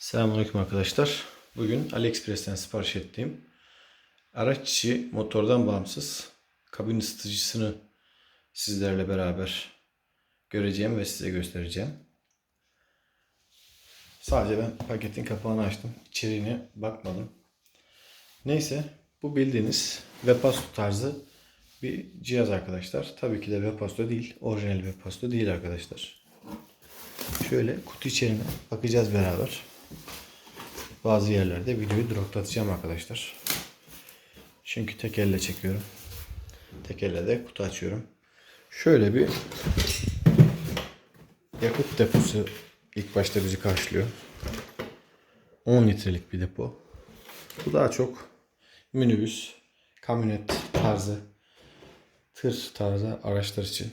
Selamünaleyküm arkadaşlar. Bugün AliExpress'ten sipariş ettiğim araç içi motordan bağımsız kabin ısıtıcısını sizlerle beraber göreceğim ve size göstereceğim. Sadece ben paketin kapağını açtım. İçeriğine bakmadım. Neyse bu bildiğiniz Webasto tarzı bir cihaz arkadaşlar. Tabii ki de Webasto değil. Orijinal Webasto değil arkadaşlar. Şöyle kutu içeriğine bakacağız beraber. Bazı yerlerde videoyu duraklatacağım arkadaşlar. Çünkü tek elle çekiyorum. Tek elle de kutu açıyorum. Şöyle bir yakıt deposu ilk başta bizi karşılıyor. 10 litrelik bir depo. Bu daha çok minibüs, kamyonet tarzı, tır tarzı araçlar için.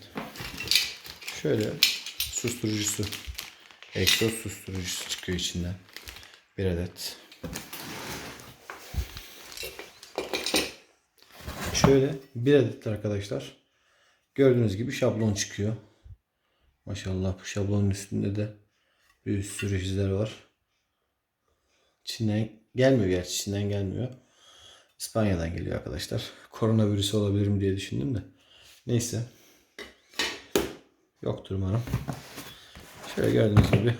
Şöyle susturucusu, egzoz susturucusu çıkıyor içinden. Bir adet. Şöyle bir adet arkadaşlar. Gördüğünüz gibi şablon çıkıyor. Maşallah bu şablonun üstünde de bir sürü izler var. Çin'den gelmiyor gerçi Çin'den gelmiyor. İspanya'dan geliyor arkadaşlar. Koronavirüs olabilir mi diye düşündüm de. Neyse. Yoktur umarım. Şöyle gördüğünüz gibi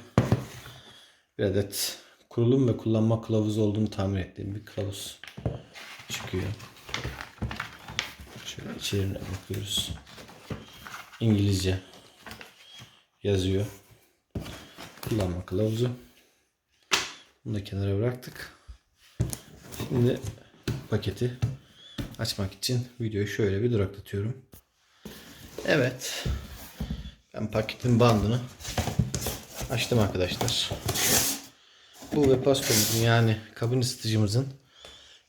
bir adet kurulum ve kullanma kılavuzu olduğunu tahmin ettiğim bir kılavuz çıkıyor. Şöyle içeriğine bakıyoruz. İngilizce yazıyor. Kullanma kılavuzu. Bunu da kenara bıraktık. Şimdi paketi açmak için videoyu şöyle bir duraklatıyorum. Evet. Ben paketin bandını açtım arkadaşlar. Bu Webasto'muzun yani kabin ısıtıcımızın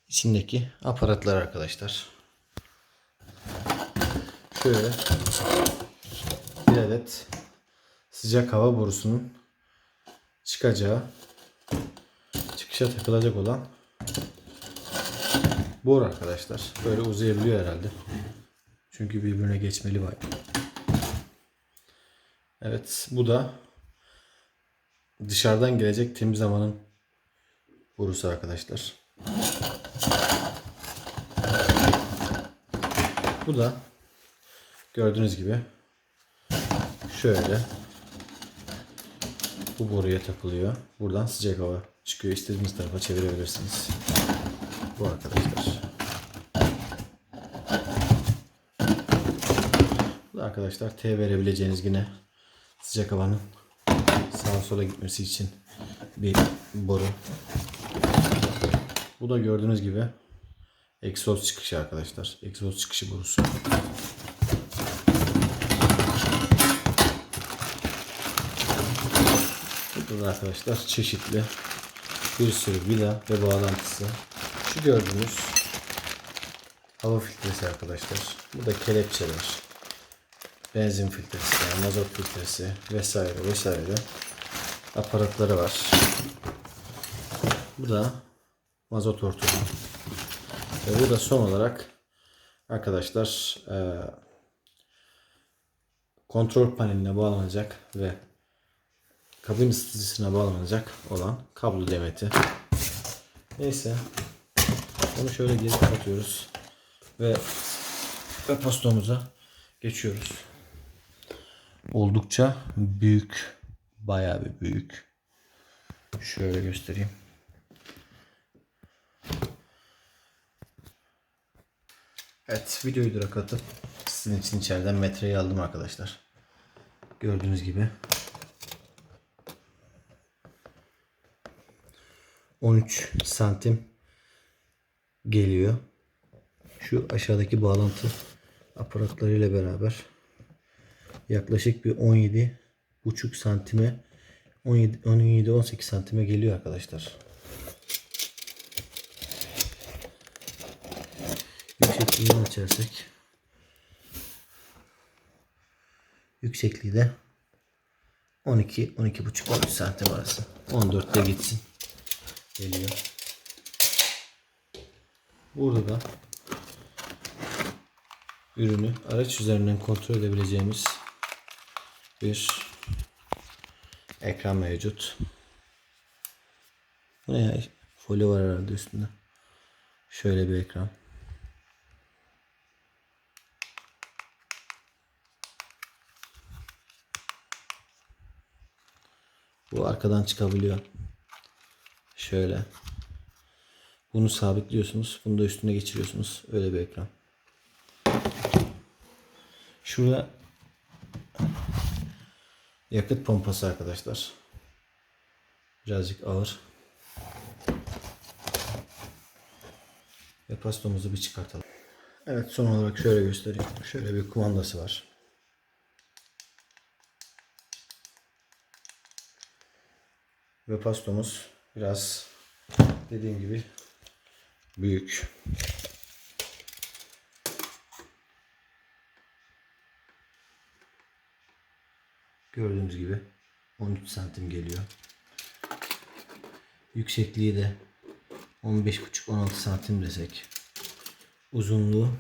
içindeki aparatlar arkadaşlar. Şöyle bir adet sıcak hava borusunun çıkacağı çıkışa takılacak olan boru arkadaşlar. Böyle uzayabiliyor herhalde. Çünkü birbirine geçmeli var. Evet bu da dışarıdan gelecek temiz havanın borusu arkadaşlar. Bu da gördüğünüz gibi şöyle bu boruya takılıyor. Buradan sıcak hava çıkıyor. İstediğiniz tarafa çevirebilirsiniz. Bu arkadaşlar. Bu da arkadaşlar T verebileceğiniz yine sıcak havanın sağa sola gitmesi için bir boru. Bu da gördüğünüz gibi egzoz çıkışı arkadaşlar. Egzoz çıkışı borusu. Burada da arkadaşlar çeşitli bir sürü vida ve bağlantısı. Şu gördüğünüz hava filtresi arkadaşlar. Bu da kelepçeler. Benzin filtresi, mazot filtresi vesaire vesaire aparatları var. Bu da mazot hortumu. Ve bu da son olarak arkadaşlar e, kontrol paneline bağlanacak ve kabin ısıtıcısına bağlanacak olan kablo demeti. Neyse. Onu şöyle geri kapatıyoruz. Ve ve pastomuza geçiyoruz. Oldukça büyük. Bayağı bir büyük. Şöyle göstereyim. Evet videoyu duraklatıp sizin için içeriden metreyi aldım arkadaşlar. Gördüğünüz gibi 13 santim geliyor. Şu aşağıdaki bağlantı aparatlarıyla beraber yaklaşık bir 17 buçuk santime 17 17 18 santime geliyor arkadaşlar. Yüksekliğini açarsak yüksekliği de 12 12 buçuk 13 santim arası. 14'te gitsin geliyor. Burada da ürünü araç üzerinden kontrol edebileceğimiz bir ekran mevcut. Bu ne ya? Folyo var herhalde üstünde. Şöyle bir ekran. Bu arkadan çıkabiliyor. Şöyle. Bunu sabitliyorsunuz. Bunu da üstüne geçiriyorsunuz. Öyle bir ekran. Şurada yakıt pompası arkadaşlar. Birazcık ağır. Ve pastomuzu bir çıkartalım. Evet son olarak şöyle göstereyim. Şöyle bir kumandası var. Ve pastomuz biraz dediğim gibi büyük. Gördüğünüz gibi 13 santim geliyor. Yüksekliği de 15,5-16 santim desek. Uzunluğu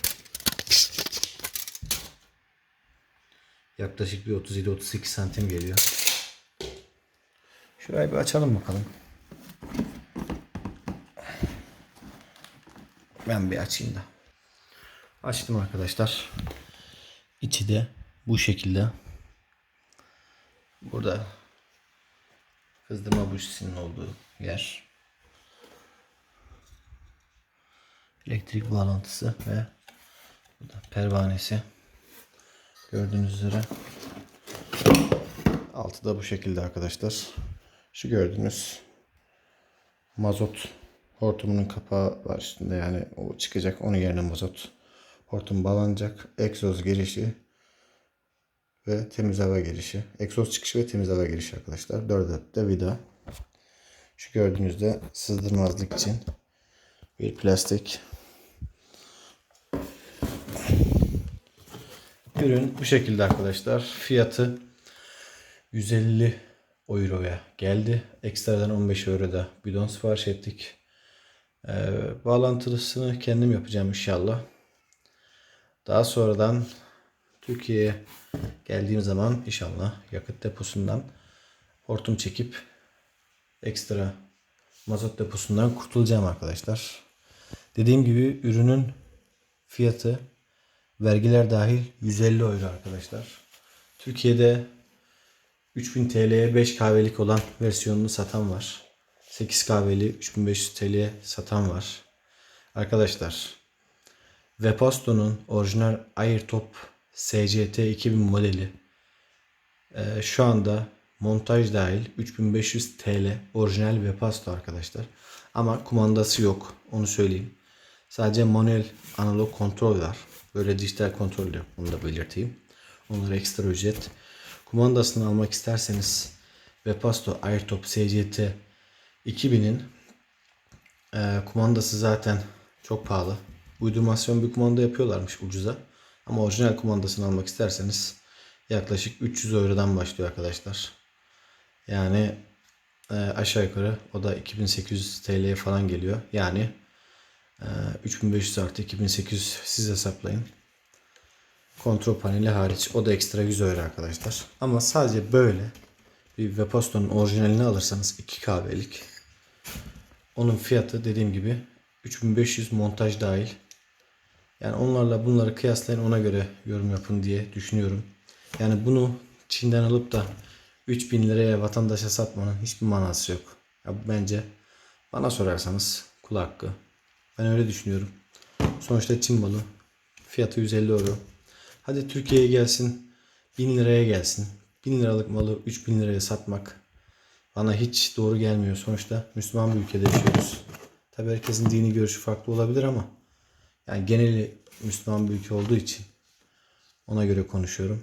yaklaşık bir 37-38 santim geliyor. Şurayı bir açalım bakalım. Ben bir açayım da. Açtım arkadaşlar. İçi de bu şekilde. Burada kızdırma bujisinin olduğu yer. Elektrik bağlantısı ve burada pervanesi. Gördüğünüz üzere. Altı da bu şekilde arkadaşlar. Şu gördüğünüz mazot hortumunun kapağı var üstünde yani o çıkacak onun yerine mazot hortum bağlanacak. Egzoz girişi ve temiz hava girişi. Egzoz çıkışı ve temiz hava girişi arkadaşlar. 4 adet de vida. Şu gördüğünüzde sızdırmazlık için bir plastik. Ürün bu şekilde arkadaşlar. Fiyatı 150 euroya geldi. Ekstradan 15 euro da bidon sipariş ettik. Ee, bağlantısını kendim yapacağım inşallah. Daha sonradan Türkiye'ye geldiğim zaman inşallah yakıt deposundan hortum çekip ekstra mazot deposundan kurtulacağım arkadaşlar. Dediğim gibi ürünün fiyatı vergiler dahil 150 euro arkadaşlar. Türkiye'de 3000 TL'ye 5 kahvelik olan versiyonunu satan var. 8 kahveli 3500 TL'ye satan var. Arkadaşlar Wepasto'nun orijinal Airtop SCT 2000 modeli e, şu anda montaj dahil 3500 TL orijinal Wepasto arkadaşlar. Ama kumandası yok onu söyleyeyim. Sadece manuel analog kontrol var. Böyle dijital kontrol yok onu da belirteyim. Onlara ekstra ücret. Kumandasını almak isterseniz Wepasto Airtop SCT 2000'in e, kumandası zaten çok pahalı. Uydurmasyon bir kumanda yapıyorlarmış ucuza. Ama orijinal kumandasını almak isterseniz yaklaşık 300 eurodan başlıyor arkadaşlar. Yani e, aşağı yukarı o da 2800 TL'ye falan geliyor. Yani e, 3500 artı 2800 siz hesaplayın. Kontrol paneli hariç. O da ekstra 100 euro arkadaşlar. Ama sadece böyle bir Wepasto'nun orijinalini alırsanız 2 kahvelik. Onun fiyatı dediğim gibi 3500 montaj dahil. Yani onlarla bunları kıyaslayın ona göre yorum yapın diye düşünüyorum. Yani bunu Çin'den alıp da 3000 liraya vatandaşa satmanın hiçbir manası yok. Ya bence bana sorarsanız kul hakkı. Ben öyle düşünüyorum. Sonuçta Çin malı. Fiyatı 150 euro. Hadi Türkiye'ye gelsin 1000 liraya gelsin. 1000 liralık malı 3000 liraya satmak bana hiç doğru gelmiyor. Sonuçta Müslüman bir ülkede yaşıyoruz. Tabi herkesin dini görüşü farklı olabilir ama yani geneli Müslüman bir ülke olduğu için ona göre konuşuyorum.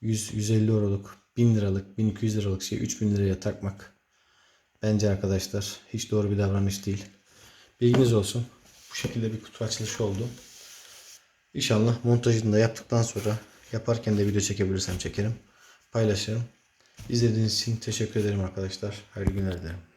100 150 euroluk, 1000 liralık, 1200 liralık şeyi 3000 liraya takmak bence arkadaşlar hiç doğru bir davranış değil. Bilginiz olsun. Bu şekilde bir kutu açılışı oldu. İnşallah montajını da yaptıktan sonra yaparken de video çekebilirsem çekerim. Paylaşırım. İzlediğiniz için teşekkür ederim arkadaşlar. Hayırlı günler dilerim.